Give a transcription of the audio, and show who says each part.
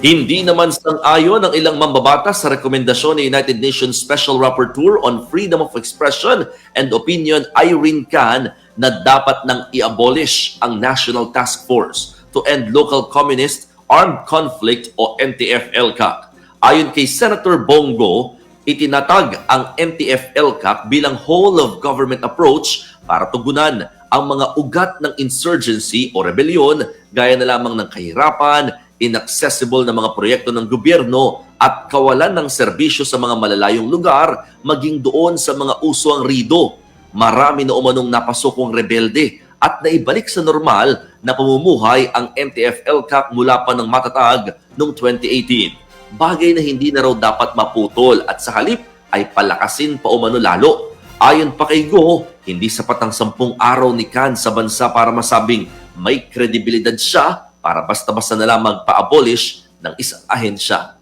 Speaker 1: Hindi naman sang-ayon ang ilang mambabatas sa rekomendasyon ni United Nations Special Rapporteur on Freedom of Expression and Opinion Irene Khan na dapat nang i-abolish ang National Task Force to End Local Communist Armed Conflict o NTF-ELCAC. Ayon kay Senator Bongo, itinatag ang NTF-ELCAC bilang whole of government approach para tugunan ang mga ugat ng insurgency o rebellion gaya na lamang ng kahirapan, inaccessible na mga proyekto ng gobyerno at kawalan ng serbisyo sa mga malalayong lugar maging doon sa mga uso ang rido. Marami na umanong napasokong rebelde at naibalik sa normal na pamumuhay ang MTF-LCAC mula pa ng matatag noong 2018. Bagay na hindi na raw dapat maputol at sa halip ay palakasin pa umano lalo. Ayon pa kay Go, hindi sapat ang sampung araw ni Khan sa bansa para masabing may kredibilidad siya para basta-basta na lang magpa-abolish ng isang ahensya.